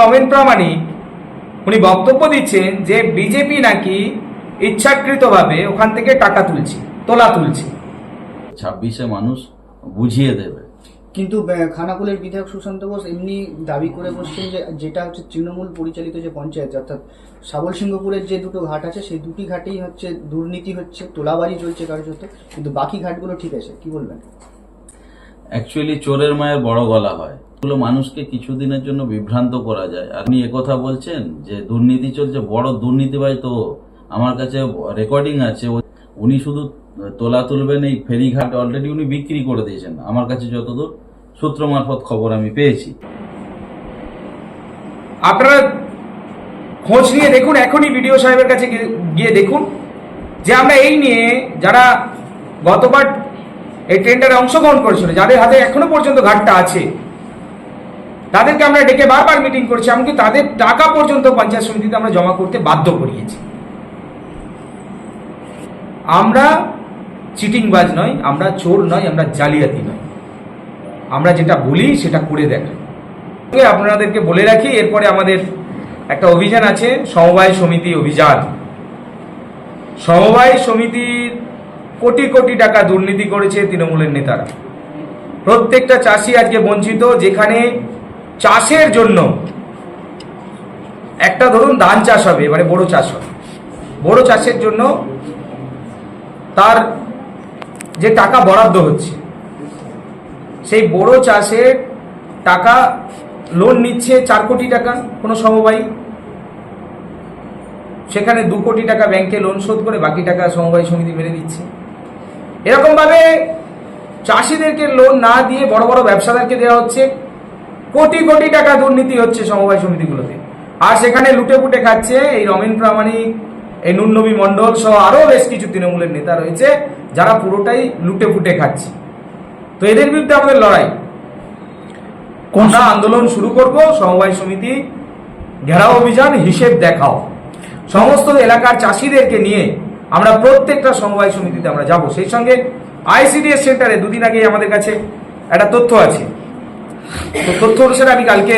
নবীন প্রামাণিক উনি বক্তব্য দিচ্ছেন যে বিজেপি নাকি ইচ্ছাকৃতভাবে ওখান থেকে টাকা তুলছে তোলা তুলছে। ছাব্বিশে মানুষ বুঝিয়ে দেবে। কিন্তু খানাকুলের বিধায়ক সুশান্ত বোস এমনি দাবি করে বসছেন যে যেটা হচ্ছে তৃণমূল পরিচালিত যে পঞ্চায়েত অর্থাৎ সাবল সিংহপুরের যে দুটো ঘাট আছে সেই দুটি ঘাটেই হচ্ছে দুর্নীতি হচ্ছে তোলাবাড়ি চলছে কার্যত কিন্তু বাকি ঘাটগুলো ঠিক আছে কি বলবেন? অ্যাকচুয়ালি চোরের মায়ের বড় গলা হয়। এগুলো মানুষকে কিছুদিনের জন্য বিভ্রান্ত করা যায়। আপনি একথা বলছেন যে দুর্নীতি চলছে, বড় দুর্নীতিবাজ তো আমার কাছে রেকর্ডিং আছে উনি শুধু তোলা তুলবেন এই ফেরিঘাট অলরেডি উনি বিক্রি করে দিয়েছেন। আমার কাছে যতদূর সূত্র মারফত খবর আমি পেয়েছি। আপনারা খোঁজ নিয়ে দেখুন, এখনই বিডিও সাহেবের কাছে গিয়ে- গিয়ে দেখুন যে আমরা এই নিয়ে যারা গতবার এই টেন্ডারে অংশগ্রহণ করেছিল, যাদের হাতে এখনও পর্যন্ত ঘাটটা আছে তাদেরকে আমরা ডেকে বারবার মিটিং করছি, এমনকি তাদের টাকা পর্যন্ত পঞ্চায়েত সমিতিতে আমরা জমা করতে বাধ্য করিয়েছি। আমরা চিটিংবাজ নয় আমরা চোর নয় আমরা জালিয়াতি নয় আমরা যেটা বলি সেটা করে দেখাই আপনাদেরকে বলে রাখি, এরপরে আমাদের একটা অভিযান আছে, সমবায় সমিতি অভিযান। সমবায় সমিতির কোটি কোটি টাকা দুর্নীতি করেছে তৃণমূলের নেতারা। প্রত্যেকটা চাষি আজকে বঞ্চিত, যেখানে চাষের জন্য। একটা ধরুন ধান চাষ হবে, এবারে বড় চাষ হবে। বড় চাষের জন্য তার যে টাকা বরাদ্দ হচ্ছে, সেই বড় চাষের টাকা লোন নিচ্ছে চার কোটি টাকা কোনো সমবায়। সেখানে দু কোটি টাকা ব্যাংকে লোন শোধ করে বাকি টাকা সমবায় সমিতি মেরে দিচ্ছে। এরকমভাবে চাষিদেরকে লোন না দিয়ে বড় বড় ব্যবসাদারকে দেওয়া হচ্ছে। কোটি কোটি টাকা দুর্নীতি হচ্ছে সমবায় সমিতিগুলোতে। আর সেখানে লুটে পুটে খাচ্ছে এই রমেন প্রামাণিক এই নুননবী মণ্ডল সহ আরও বেশ কিছু তৃণমূলের নেতা রয়েছে যারা পুরোটাই লুটে পুটে খাচ্ছে। তো এদের বিরুদ্ধে আমাদের লড়াই। আমরা আন্দোলন শুরু করব সমবায় সমিতি ঘেরাও অভিযান হিসেব দেখাও। সমস্ত এলাকার চাষিদেরকে নিয়ে আমরা প্রত্যেকটা সমবায় সমিতিতে আমরা যাব। সেই সঙ্গে আইসিডিএস সেন্টারে দুদিন আগে আমাদের কাছে একটা তথ্য আছে। তো তথ্য অনুসারে আমি কালকে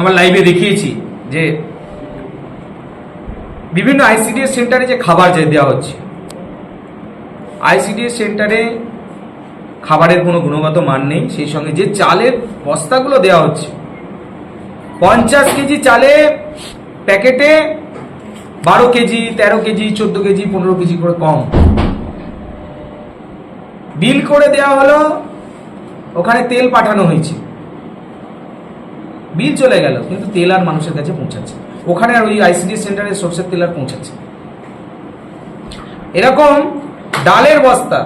আমার লাইভে দেখিয়েছি যে বিভিন্ন আইসিডিএস সেন্টারে যে খাবার যে দেওয়া হচ্ছে আইসিডিএস সেন্টারে খাবারের কোনো গুণগত মান নেই, সেই সঙ্গে যে চালের বস্তাগুলো দেওয়া হচ্ছে, পঞ্চাশ কেজি চালে প্যাকেটে বারো কেজি, তেরো কেজি, চোদ্দ কেজি, পনেরো কেজি করে কম। বিল করে দেওয়া হলো ওখানে তেল পাঠানো হয়েছে। বিল চলে গেল, কিন্তু তেল আর মানুষের কাছে পৌঁছাচ্ছে ওখানে আর ওই আইসিডি সেন্টারে সরষের তেল আর পৌঁছাচ্ছে এরকম ডালের বস্তা,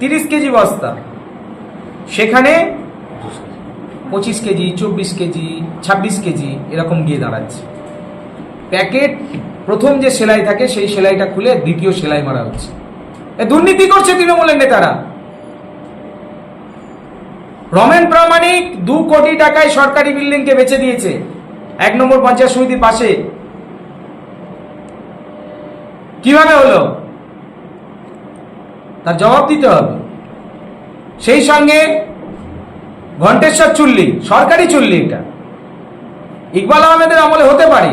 তিরিশ কেজি বস্তা, সেখানে পঁচিশ কেজি, চব্বিশ কেজি, ছাব্বিশ কেজি এরকম গিয়ে দাঁড়াচ্ছে। প্যাকেট, প্রথম যে সেলাই থাকে, সেই সেলাইটা খুলে দ্বিতীয় সেলাই মারা হচ্ছে। দুর্নীতি করছে তৃণমূলের নেতারা। রমেন প্রামাণিক দু কোটি টাকায় সরকারি বিল্ডিংকে বেচে দিয়েছে। এক নম্বর পঞ্চায়েত সমিতির পাশে। কীভাবে হলো? তার জবাব দিতে হবে। সেই সঙ্গে ঘণ্টেশ্বর চুল্লি, সরকারি চুল্লি এটা। ইকবাল আহমেদের আমলে হতে পারে,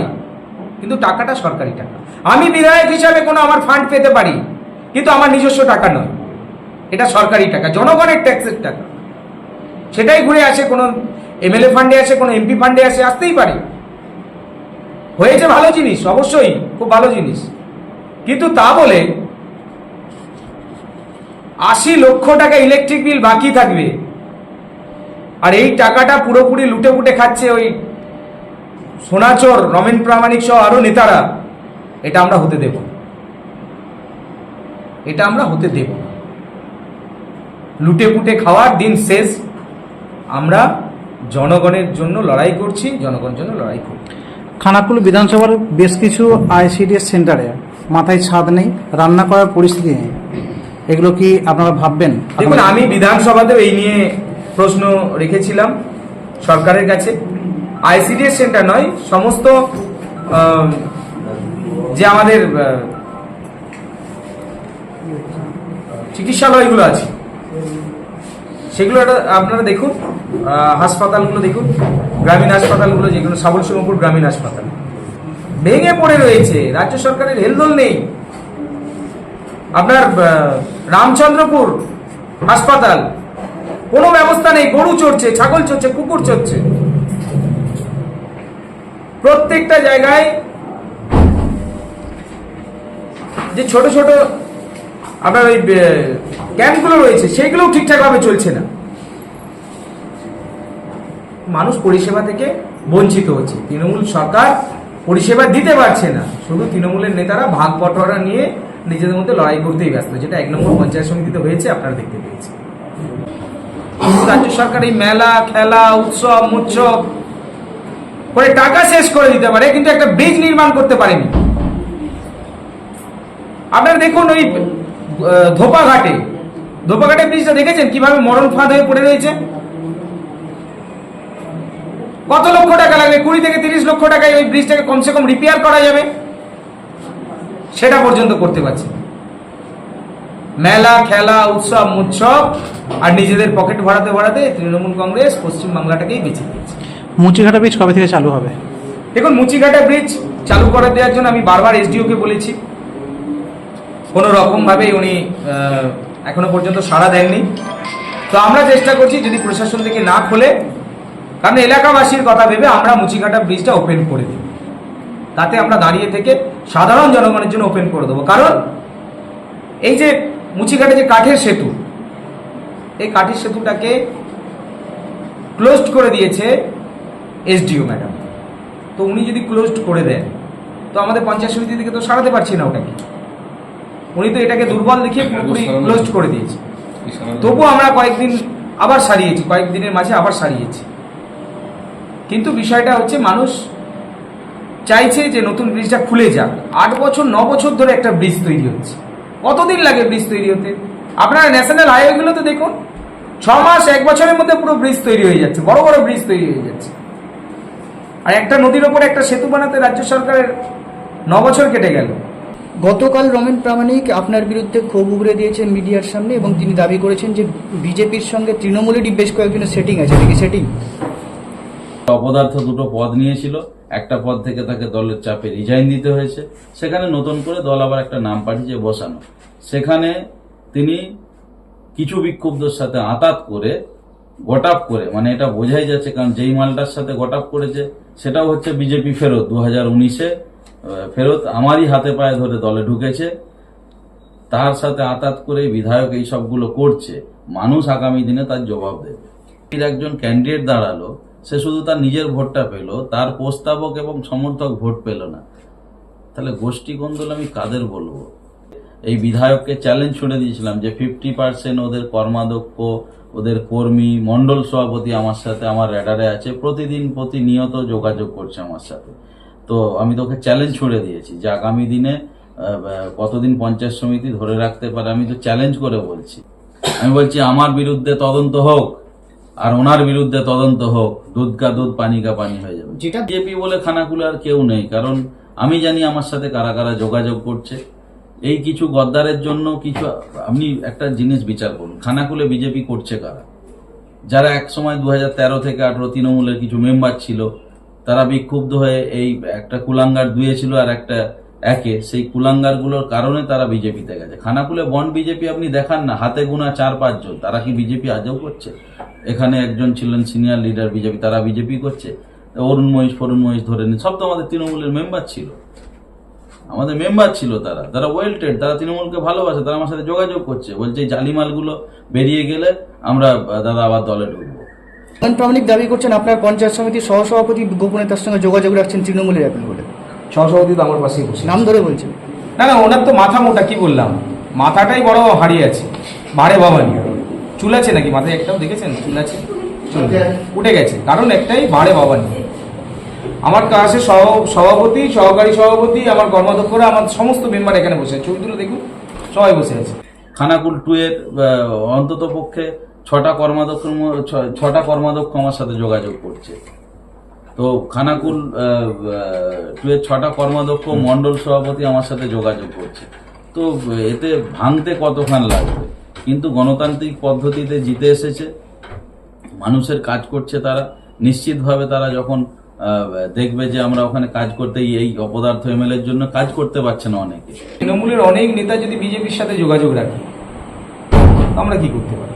কিন্তু টাকাটা সরকারি টাকা। আমি বিধায়ক হিসাবে কোনো আমার ফান্ড পেতে পারি, কিন্তু আমার নিজস্ব টাকা নয়। এটা সরকারি টাকা, জনগণের ট্যাক্সের টাকা। সেটাই ঘুরে আসে, কোনো এমএলএ ফান্ডে আসে, কোনো এমপি ফান্ডে আসে, আসতেই পারে। হয়েছে ভালো জিনিস, অবশ্যই, খুব ভালো জিনিস। কিন্তু তা বলে আশি লক্ষ টাকা ইলেকট্রিক বিল বাকি থাকবে। আর এই টাকাটা পুরোপুরি লুটে পুটে খাচ্ছে ওই সোনাচোর, রমেন প্রামাণিক সহ আরও নেতারা। এটা আমরা হতে দেব এটা আমরা হতে দেব। লুটে পুটে খাওয়ার দিন শেষ। আমরা জনগণের জন্য লড়াই করছি জনগণের জন্য লড়াই করছি। খানাকুল বিধানসভার বেশ কিছু আইসিডিএস সেন্টারে মাথায় ছাদ নেই রান্না করার পরিস্থিতি নেই। এগুলো কি আপনারা ভাববেন? দেখুন আমি বিধানসভাতেও এই নিয়ে প্রশ্ন রেখেছিলাম সরকারের কাছে। আইসিডিএস সেন্টার নয় সমস্ত যে আমাদের চিকিৎসালয়গুলো আছে। সেগুলো আপনারা দেখুন হাসপাতালগুলো দেখুন, গ্রামীণ হাসপাতালগুলো যেগুলো সাবল সিংহপুর গ্রামীণ হাসপাতাল। ভেঙে পড়ে রয়েছে, রাজ্য সরকারের হেলদোল নেই। আপনার রামচন্দ্রপুর হাসপাতাল, কোনো ব্যবস্থা নেই, গরু চড়ছে, ছাগল চড়ছে, কুকুর চড়ছে। প্রত্যেকটা জায়গায় যে ছোট ছোট, আপনার ওই ক্যাম্পগুলো রয়েছে সেইগুলোও ঠিকঠাকভাবে চলছে না। মানুষ পরিষেবা থেকে বঞ্চিত হচ্ছে। তৃণমূল সরকার পরিষেবা দিতে পারছে না। শুধু তৃণমূলের নেতারা ভাগ বটোয়ারা নিয়ে নিজেদের মধ্যে লড়াই করতেই ব্যস্ত, যেটা এক নম্বর পঞ্চায়েত সমিতিতে হয়েছে, আপনারা দেখতে কিন্তু রাজ্য সরকার এই মেলা, খেলা, উৎসব মুৎসব করে টাকা শেষ করে দিতে পারে, কিন্তু একটা ব্রিজ নির্মাণ করতে পারেনি। আপনারা দেখুন ওই ধোপাঘাটে ধোপাঘাটে ব্রিজটা দেখেছেন? কীভাবে মরণ ফাঁদ হয়ে পড়ে রয়েছে? কত লক্ষ টাকা লাগবে? কুড়ি থেকে তিরিশ লক্ষ টাকায় ওই ব্রিজটাকে কমসে কম রিপেয়ার করা যাবে? সেটা পর্যন্ত করতে পারছে। মেলা খেলা উৎসব মুৎসব আর নিজেদের পকেট ভরাতে ভরাতে তৃণমূল কংগ্রেস পশ্চিম বাংলাটাকেই বেছে দিয়েছে মুচিঘাটা ব্রিজ কবে থেকে চালু হবে? দেখুন মুচিঘাটা ব্রিজ চালু করে দেওয়ার জন্য আমি বারবার এসডিওকে বলেছি। কোনো রকমভাবে উনি এখনও পর্যন্ত সাড়া দেননি। তো আমরা চেষ্টা করছি যদি প্রশাসন থেকে না খোলে, কারণ এলাকাবাসীর কথা ভেবে আমরা মুচিঘাটা ব্রিজটা ওপেন করে দিই তাতে আমরা দাঁড়িয়ে থেকে সাধারণ জনগণের জন্য ওপেন করে দেবো। কারণ এই যে মুচিঘাটে যে কাঠের সেতু, এই কাঠের সেতুটাকে ক্লোজড করে দিয়েছে এসডিও ম্যাডাম। তো উনি যদি ক্লোজড করে দেন, তো আমাদের পঞ্চায়েত সমিতি থেকে তো সারাতে পারছি না ওটাকে। উনি তো এটাকে দুর্বল দেখিয়ে পুরোপুরি ক্লোজড করে দিয়েছে। তবু আমরা কয়েকদিন আবার সারিয়েছি কয়েকদিনের মাঝে আবার সারিয়েছি। কিন্তু বিষয়টা হচ্ছে মানুষ চাইছে যে নতুন ব্রিজটা খুলে যাক। আট বছর ন বছর ধরে একটা ব্রিজ তৈরি হচ্ছে। কতদিন লাগে ব্রিজ তৈরি হতে? আপনারা ন্যাশনাল হাইওয়েগুলোতে দেখুন ছ মাস এক বছরের মধ্যে পুরো ব্রিজ তৈরি হয়ে যাচ্ছে বড় বড় ব্রিজ তৈরি হয়ে যাচ্ছে। আর একটা নদীর ওপর একটা সেতু বানাতে রাজ্য সরকারের ন বছর কেটে গেল। গতকাল রমেন প্রামাণিক আপনার বিরুদ্ধে ক্ষোভ উগড়ে দিয়েছেন মিডিয়ার সামনে এবং তিনি দাবি করেছেন যে বিজেপির সঙ্গে তৃণমূলেরই বেশ কয়েকজনের সেটিং আছে। নাকি সেটিং অপদার্থ দুটো পদ নিয়েছিল। একটা পদ থেকে তাকে দলের চাপে রিজাইন দিতে হয়েছে। সেখানে নতুন করে দল আবার একটা নাম পাঠিয়েছে বসানো। সেখানে তিনি কিছু বিক্ষুব্ধর সাথে আতাত করে, গোটাপ করে মানে এটা বোঝাই যাচ্ছে কারণ যেই মালটার সাথে গোটাপ করেছে, সেটাও হচ্ছে বিজেপি ফেরত দু হাজার উনিশে। ফেরত আমারই হাতে পায়ে ধরে দলে ঢুকেছে। তার সাথে আতাত করে বিধায়ক এই সবগুলো করছে। মানুষ আগামী দিনে তার জবাব দেবে। একজন ক্যান্ডিডেট দাঁড়াল। সে শুধু তার নিজের ভোটটা পেল, তার প্রস্তাবক এবং সমর্থক ভোট পেল না। তাহলে গোষ্ঠী গন্ডল আমি কাদের বলব? এই বিধায়ককে চ্যালেঞ্জ ছুড়ে দিয়েছিলাম যে ফিফটি পার্সেন্ট ওদের কর্মাধ্যক্ষ, ওদের কর্মী মন্ডল সভাপতি আমার সাথে আমার র্যাডারে আছে। প্রতিদিন প্রতিনিয়ত যোগাযোগ করছে আমার সাথে। তো আমি তোকে চ্যালেঞ্জ ছুড়ে দিয়েছি। যে আগামী দিনে কতদিন পঞ্চায়েত সমিতি ধরে রাখতে পারে আমি তো চ্যালেঞ্জ করে বলছি। আমি বলছি আমার বিরুদ্ধে তদন্ত হোক আর ওনার বিরুদ্ধে তদন্ত হোক দুধ কা দুধ পানি কা পানি হয়ে যাবে। যেটা বিজেপি বলে খানাকুলে আর কেউ নেই কারণ আমি জানি আমার সাথে কারা কারা যোগাযোগ করছে। এই কিছু গদ্দারের জন্য কিছু আপনি একটা জিনিস বিচার করুন খানাকুলে বিজেপি করছে কারা? যারা এক সময় দু তেরো থেকে আঠারো তৃণমূলের কিছু মেম্বার ছিল তারা বিক্ষুব্ধ হয়ে এই একটা কুলাঙ্গার দুয়ে ছিল আর একটা একে। সেই কুলাঙ্গারগুলোর কারণে তারা বিজেপিতে গেছে। খানাকুলে বন বিজেপি আপনি দেখান না, হাতে গোনা চার পাঁচজন তারা কি বিজেপি আজও করছে? এখানে একজন ছিলেন সিনিয়র লিডার বিজেপি, তারা বিজেপি করছে। অরুণ মহিষ, ফরুণ মহিষ ধরে নিন, সব তো আমাদের তৃণমূলের মেম্বার ছিল। আমাদের মেম্বার ছিল তারা। তারা ওয়েলটেড, তারা তৃণমূলকে ভালোবাসে, তারা আমার সাথে যোগাযোগ করছে। বলছে, এই জালিমালগুলো বেরিয়ে গেলে আমরা দাদা আবার দলে ঢুকবো। প্রামাণিক দাবি করছেন আপনার পঞ্চায়েত সমিতির সহসভাপতি গোপনে তার সঙ্গে যোগাযোগ রাখছেন তৃণমূলের এখন বলে। সহসভাপতি তো আমার পাশেই বসে নাম ধরে বলছেন। না না ওনার তো মাথা মোটা কি বললাম? মাথাটাই বড় হারিয়ে আছে। ভারে বাবানি চুল আছে নাকি? মাথায় একটাও দেখেছেন? চুল আছে? উঠে গেছে। কারণ একটাই ভারে বাবানি আমার কাছে সহ- সভাপতি সহকারী সভাপতি আমার কর্মাধ্যক্ষরা আমার সমস্ত মেম্বার এখানে বসে আছে। ছবিগুলো দেখুন। সবাই বসে আছে। খানাকুল টু এর অন্তত পক্ষে ছটা কর্মাধ্যক্ষ ছটা কর্মাধ্যক্ষ আমার সাথে যোগাযোগ করছে। তো খানাকুল টু এর ছটা কর্মাধ্যক্ষ মন্ডল সভাপতি আমার সাথে যোগাযোগ করছে। তো এতে ভাঙতে কতক্ষণ লাগবে? কিন্তু গণতান্ত্রিক পদ্ধতিতে জিতে এসেছে মানুষের কাজ করছে তারা নিশ্চিতভাবে তারা যখন দেখবে যে আমরা ওখানে কাজ করতে এই অপদার্থ এমএলএর জন্য কাজ করতে পারছে না অনেকে। তৃণমূলের অনেক নেতা যদি বিজেপির সাথে যোগাযোগ রাখে আমরা কি করতে পারি?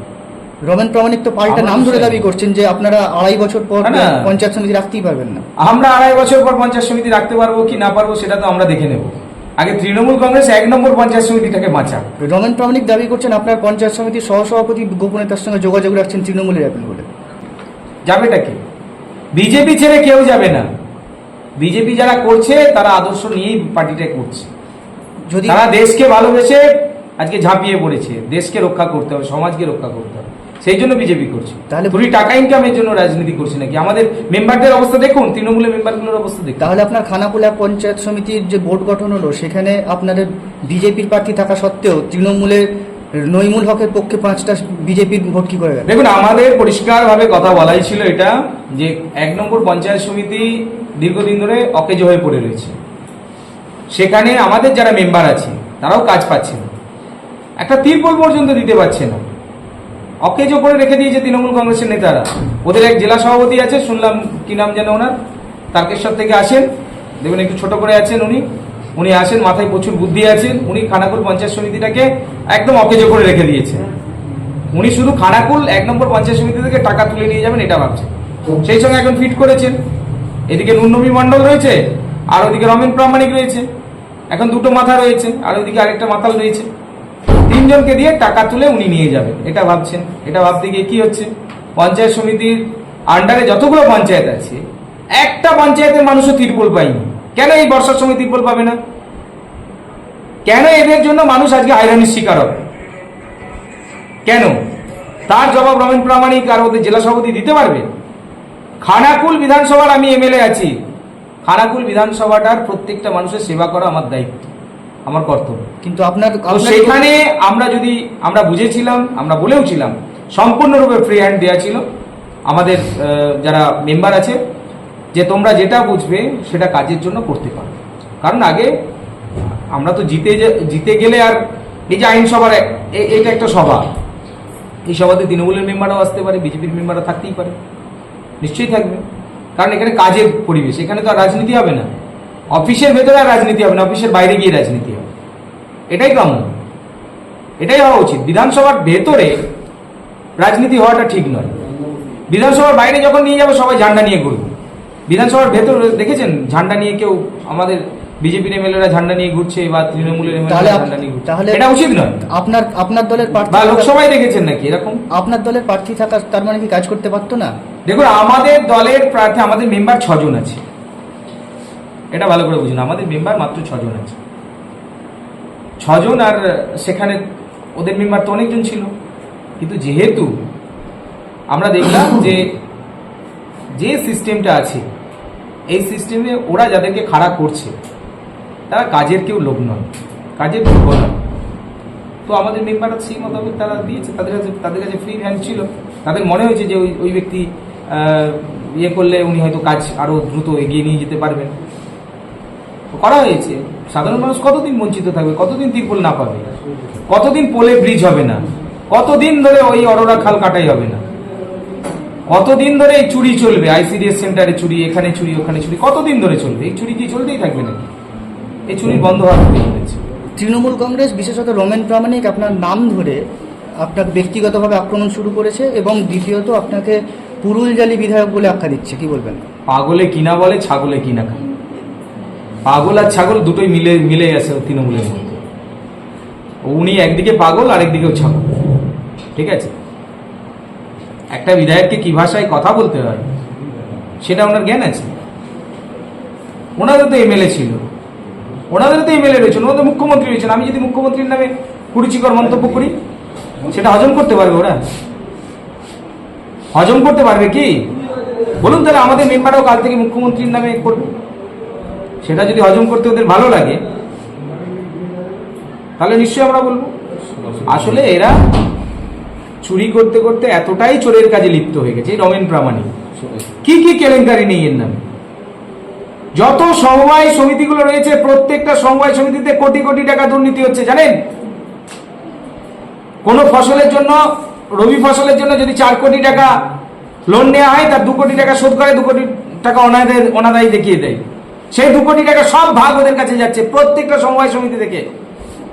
রমেন প্রামাণিক তো পাল্টা নাম ধরে। দাবি করছেন যে আপনারা আড়াই বছর পর। পঞ্চায়েত সমিতি রাখতেই পারবেন না। আমরা আড়াই বছর পর পঞ্চায়েত সমিতি রাখতে পারব কি না পারব সেটা তো আমরা দেখে নেব। আগে তৃণমূল কংগ্রেস এক নম্বর পঞ্চায়েত সমিতিটাকে বাঁচা রমেন প্রামাণিক দাবি করছেন আপনার পঞ্চায়েত সমিতির সহসভাপতি গোপনে তার সঙ্গে যোগাযোগ রাখছেন তৃণমূলের অ্যাপেল বলে। যাবেটা কি? বিজেপি ছেড়ে কেউ যাবে না। বিজেপি যারা করছে তারা আদর্শ নিয়েই পার্টিটা করছে। যদি তারা দেশকে ভালোবেসে আজকে ঝাঁপিয়ে পড়েছে। দেশকে রক্ষা করতে হবে সমাজকে রক্ষা করতে হবে। সেই জন্য বিজেপি করছে। তাহলে- তুমি টাকা ইনকামের জন্য রাজনীতি করছে নাকি? আমাদের মেম্বারদের অবস্থা দেখুন তৃণমূলের মেম্বারগুলোর অবস্থা দেখুন। তাহলে আপনার খানাকুলা পঞ্চায়েত সমিতির যে বোর্ড গঠন হলো সেখানে আপনাদের বিজেপির প্রার্থী থাকা সত্ত্বেও তৃণমূলের নইমুল হকের পক্ষে পাঁচটা বিজেপির ভোট কি করে দেখুন আমাদের পরিষ্কারভাবে কথা বলাই ছিল এটা যে এক নম্বর পঞ্চায়েত সমিতি দীর্ঘদিন ধরে অকেজ হয়ে পড়ে রয়েছে। সেখানে আমাদের যারা মেম্বার আছে তারাও কাজ পাচ্ছে না। একটা তিরপল পর্যন্ত দিতে পারছে না। অকেজো করে রেখে দিয়েছে তৃণমূল কংগ্রেসের নেতারা। ওদের এক জেলা সভাপতি আছে শুনলাম কি নাম যেন ওনার, তারকেশ্বর থেকে আসেন। দেখবেন একটু ছোট করে আছেন উনি। উনি আসেন, মাথায় প্রচুর বুদ্ধি আছেন। উনি খানাকুল পঞ্চায়েত সমিতিটাকে একদম অকেজো করে রেখে দিয়েছেন উনি শুধু খানাকুল, এক নম্বর পঞ্চায়েত সমিতি থেকে টাকা তুলে নিয়ে যাবেন, এটা ভাবছেন সেই সঙ্গে এখন ফিট করেছেন। এদিকে নুনবী মণ্ডল রয়েছে, আর ওদিকে রমেন প্রামাণিক রয়েছে। এখন দুটো মাথা রয়েছে, আর ওদিকে আরেকটা মাথাল রয়েছে। তিনজনকে দিয়ে টাকা তুলে উনি নিয়ে যাবেন এটা ভাবছেন। এটা ভাবতে গিয়ে কি হচ্ছে? পঞ্চায়েত সমিতির আন্ডারে যতগুলো পঞ্চায়েত আছে, একটা পঞ্চায়েতের মানুষও তিরপল পায়নি। কেন এই বর্ষার সময় তিরপল পাবে না? কেন এদের জন্য মানুষ আজকে হয়রানির শিকার হবে? কেন? তার জবাব রমেন প্রামাণিক আর ওদের জেলা সভাপতি দিতে পারবে? খানাকুল বিধানসভার আমি এমএলএ আছি। খানাকুল বিধানসভাটার প্রত্যেকটা মানুষের সেবা করা আমার দায়িত্ব। আমার কর্তব্য। কিন্তু আপনার সেখানে আমরা যদি আমরা বুঝেছিলাম আমরা বলেও ছিলাম সম্পূর্ণরূপে ফ্রি হ্যান্ড দেওয়া ছিল। আমাদের যারা মেম্বার আছে যে তোমরা যেটা বুঝবে সেটা কাজের জন্য করতে পারো। কারণ আগে আমরা তো জিতে জিতে গেলে আর এই যে আইনসভার এটা একটা সভা। এই সভাতে তৃণমূলের মেম্বারও আসতে পারে বিজেপির মেম্বারও থাকতেই পারে। নিশ্চয়ই থাকবে। কারণ এখানে কাজের পরিবেশ এখানে তো আর রাজনীতি হবে না। অফিসের ভেতরে আর রাজনীতি হবে না অফিসের বাইরে গিয়ে রাজনীতি হবে। এটাই কাম্য এটাই হওয়া উচিত। বিধানসভার ভেতরে রাজনীতি হওয়াটা ঠিক নয়। বিধানসভার বাইরে যখন নিয়ে যাবে সবাই ঝান্ডা নিয়ে ঘুরবে। বিধানসভার ভেতর দেখেছেন? ঝান্ডা নিয়ে কেউ আমাদের বিজেপির এমএলএরা ঝান্ডা নিয়ে ঘুরছে বা তৃণমূলের তাহলে এমএলএরা ঝান্ডা নিয়ে ঘুরছে। তাহলে এটা উচিত নয়। আপনার আপনার দলের প্রার্থী বা লোকসভায় দেখেছেন নাকি এরকম? আপনার দলের প্রার্থী থাকা তার মানে কি কাজ করতে পারতো না? দেখুন আমাদের দলের প্রার্থী আমাদের মেম্বার ছজন আছে। এটা ভালো করে বুঝুন আমাদের মেম্বার মাত্র ছজন আছে। ছজন আর সেখানে ওদের মেম্বার তো অনেকজন ছিল। কিন্তু যেহেতু আমরা দেখলাম যে যে সিস্টেমটা আছে, এই সিস্টেমে ওরা যাদেরকে খাড়া করছে, তারা কাজের কেউ লোক নয়, কাজের দুর্বল নয়। তো আমাদের মেম্বাররা সেই মোতাবেক তারা দিয়েছে, তাদের কাছে তাদের কাছে ফ্রি হ্যান্ড ছিল। তাদের মনে হয়েছে যে ওই ওই ব্যক্তি ইয়ে করলে উনি হয়তো কাজ আরও দ্রুত এগিয়ে নিয়ে যেতে পারবেন। করা হয়েছে। সাধারণ মানুষ কতদিন বঞ্চিত থাকবে? কতদিন তিরপল না পাবে? কতদিন পোলে ব্রিজ হবে না? কতদিন ধরে ওই অরোরা খাল কাটাই হবে না? কতদিন ধরে এই চুরি চলবে? আইসিডিএস সেন্টারে চুরি এখানে চুরি ওখানে চুরি কতদিন ধরে চলবে? এই চুরি কি চলতেই থাকবে নাকি? এই চুরি বন্ধ হওয়ার তৃণমূল কংগ্রেস বিশেষত রোমেন প্রামাণিক আপনার নাম ধরে আপনার ব্যক্তিগতভাবে আক্রমণ শুরু করেছে এবং দ্বিতীয়ত আপনাকে পুরুলজালি বিধায়ক বলে আখ্যা দিচ্ছে। কি বলবেন? পাগলে কিনা বলে ছাগলে কিনা খায়। পাগল আর ছাগল দুটোই মিলে মিলে ওই তৃণমূলের মধ্যে। উনি একদিকে পাগল আর একদিকেও ছাগল। ঠিক আছে? একটা বিধায়ককে কি ভাষায় কথা বলতে হয়? সেটা ওনার জ্ঞান আছে। ওনাদের তো এমএলএ ছিল। ওনাদের তো এমএলএ রয়েছেন ওনাদের মুখ্যমন্ত্রী রয়েছেন। আমি যদি মুখ্যমন্ত্রীর নামে কুরুচিকর মন্তব্য করি, সেটা হজম করতে পারবে ওরা। হজম করতে পারবে কি? বলুন তাহলে আমাদের মেম্বারও কাল থেকে মুখ্যমন্ত্রীর নামে করবে। সেটা যদি হজম করতে ওদের ভালো লাগে, তাহলে নিশ্চয়ই আমরা বলব। আসলে এরা চুরি করতে করতে এতটাই চোরের কাজে লিপ্ত হয়ে গেছে রমেন প্রামাণিক। কি কি কেলেঙ্কারি নেই এর নামে। যত সমবায় সমিতিগুলো রয়েছে, প্রত্যেকটা সমবায় সমিতিতে কোটি কোটি টাকা দুর্নীতি হচ্ছে, জানেন? কোন ফসলের জন্য, রবি ফসলের জন্য যদি চার কোটি টাকা লোন নেওয়া হয়, তার দু কোটি টাকা শোধ করে, দু কোটি টাকা অনাদায় অনাদায়ী দেখিয়ে দেয়। সেই দু কোটি টাকা সব ভাগ ওদের কাছে যাচ্ছে প্রত্যেকটা সমবায় সমিতি থেকে।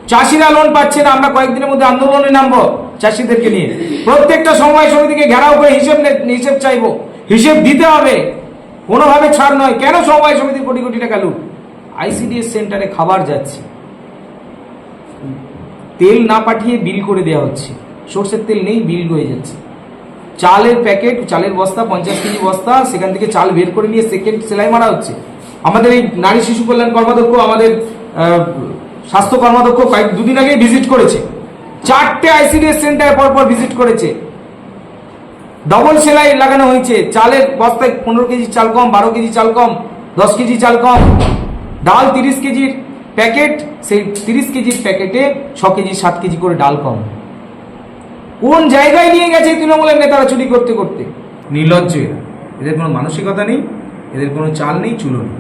চাষিরা লোন পাচ্ছে না, আমরা কয়েকদিনের মধ্যে আন্দোলনে নামবো চাষিদেরকে নিয়ে। প্রত্যেকটা সমবায় সমিতিকে ঘেরাও করে হিসেব হিসেব চাইব। হিসেব দিতে হবে। কোনোভাবে ছাড় নয়। কেন সমবায় সমিতির কোটি কোটি টাকা লুট? আইসিডিএস সেন্টারে খাবার যাচ্ছে। তেল না পাঠিয়ে বিল করে দেওয়া হচ্ছে। সর্ষের তেল নেই, বিল হয়ে যাচ্ছে। চালের প্যাকেট, চালের বস্তা, পঞ্চাশ কেজি বস্তা, সেখান থেকে চাল বের করে নিয়ে সেকেন্ড সেলাই মারা হচ্ছে। আমাদের এই নারী শিশু কল্যাণ কর্মাধ্যক্ষ, আমাদের স্বাস্থ্য কর্মাধ্যক্ষ কয়েক, দুদিন আগে ভিজিট করেছে। চারটে আইসিডিএস সেন্টার পর পর ভিজিট করেছে। ডবল সেলাই লাগানো হয়েছে। চালের বস্তায় পনেরো কেজি চাল কম, বারো কেজি চাল কম, দশ কেজি চাল কম, ডাল তিরিশ কেজির প্যাকেট, সেই তিরিশ কেজির প্যাকেটে ছ কেজি, সাত কেজি করে ডাল কম। কোন জায়গায় নিয়ে গেছে তৃণমূলের নেতারা চুরি করতে করতে? নির্লজ্জ এদের কোনো মানসিকতা নেই, এদের কোনো চাল নেই চুলো নেই।